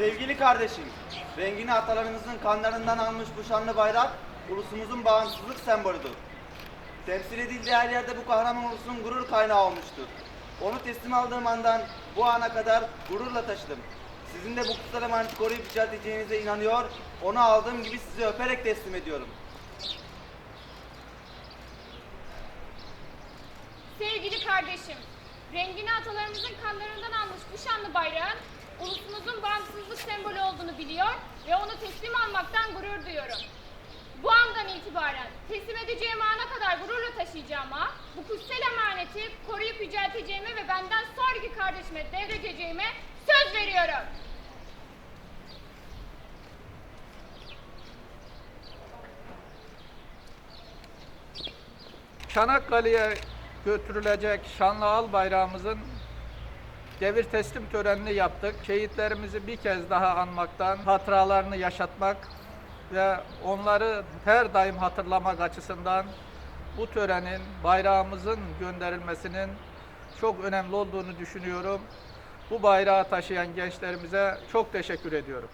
Sevgili kardeşim, rengini atalarımızın kanlarından almış bu şanlı bayrak, ulusumuzun bağımsızlık sembolüdür. Temsil edildiği her yerde bu kahraman ulusun gurur kaynağı olmuştur. Onu teslim aldığım andan bu ana kadar gururla taşıdım. Sizin de bu kutsal emaneti koruyup yücelteceğinize inanıyor, onu aldığım gibi sizi öperek teslim ediyorum. Sevgili kardeşim, rengini atalarımızın kanlarından almış bu şanlı bayrağın bağımsızlık sembolü olduğunu biliyor ve onu teslim almaktan gurur duyuyorum. Bu andan itibaren teslim edeceğim ana kadar gururla taşıyacağıma, bu kutsal emaneti koruyup yücelteceğime ve benden sonraki kardeşime devredeceğime söz veriyorum. Çanakkale'ye götürülecek şanlı al bayrağımızın devir teslim törenini yaptık. Şehitlerimizi bir kez daha anmaktan, hatıralarını yaşatmak ve onları her daim hatırlamak açısından bu törenin bayrağımızın gönderilmesinin çok önemli olduğunu düşünüyorum. Bu bayrağı taşıyan gençlerimize çok teşekkür ediyorum.